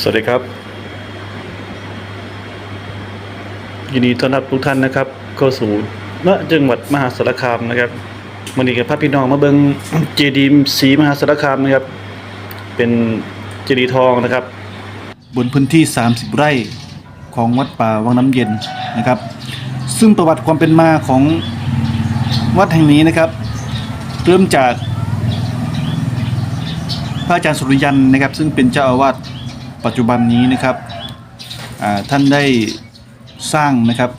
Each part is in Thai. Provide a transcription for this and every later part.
สวัสดีครับ ยินดีต้อนรับทุกท่านนะครับเข้าสู่ณจังหวัดมหาสารคามนะครับมันนี้กับพระพี่น้องมาเบิงเจดีย์สีมหาสารคามนะครับ เป็นเจดีย์ทองนะครับ บนพื้นที่ 30 ไร่ของวัดป่าวังน้ำเย็นนะครับ ซึ่งประวัติความเป็นมาของวัดแห่งนี้นะครับ เริ่มจากพระอาจารย์สุริยันนะครับ ซึ่งเป็นเจ้าอาวาส ปัจจุบันนี้นะครับท่านได้สร้างนะครับ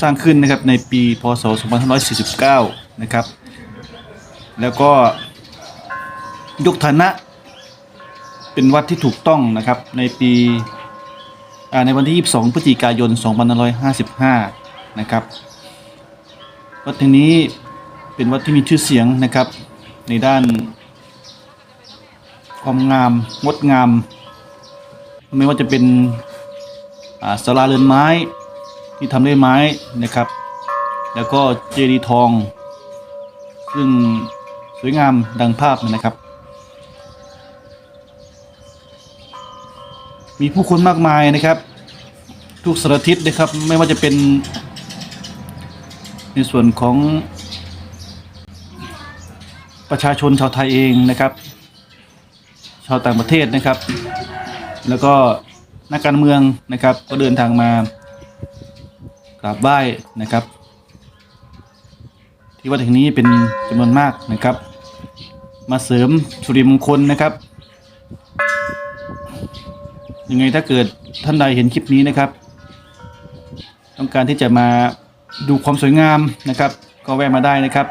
สร้างขึ้นนะครับในปีพศ 2549 นะครับ แล้วก็ยกฐานะเป็นวัดที่ถูกต้องนะครับในปีในวันที่ 22 พฤศจิกายน 2555 นะครับ วัดแห่งนี้เป็นวัดที่มีชื่อเสียงนะครับในด้าน ความงามงดงาม ไม่ว่าจะเป็นอ่าศาลาเรือนไม้ที่ทำด้วยไม้นะครับ แล้วก็เจดีย์ทอง ซึ่งสวยงามดังภาพนะครับ มีผู้คนมากมายนะครับ ทุกสารทิศนะครับไม่ว่าจะเป็น ในส่วนของประชาชนชาวไทยเองนะครับ ชาวต่างประเทศนะครับ แล้วก็นักการเมืองนะครับ ก็เดินทางมากราบไหว้นะครับ ที่วัดแห่งนี้เป็นจำนวนมากนะครับ มาเสริมสุริมงคลนะครับยังไงถ้าเกิดท่านใดเห็นคลิปนี้นะครับ ต้องการที่จะมาดูความสวยงามนะครับ ก็แวะมาได้นะครับ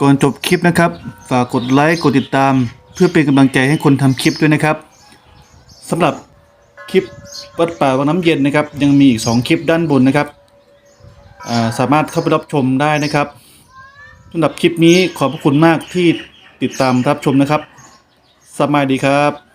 ก่อนจบคลิปนะครับ ฝากกดไลค์กดติดตาม เพื่อเป็นกำลังใจให้คนทำคลิปด้วยนะครับสำหรับคลิปวัดป่าวังน้ำเย็นนะครับ ยังมีอีก 2 คลิปด้านบนนะครับาสามารถเข้าไปรับชมได้นะครับสำหรับคลิปนี้ขอบพระคุณมากที่ติดตามรับชมนะครับ สบายดีครับ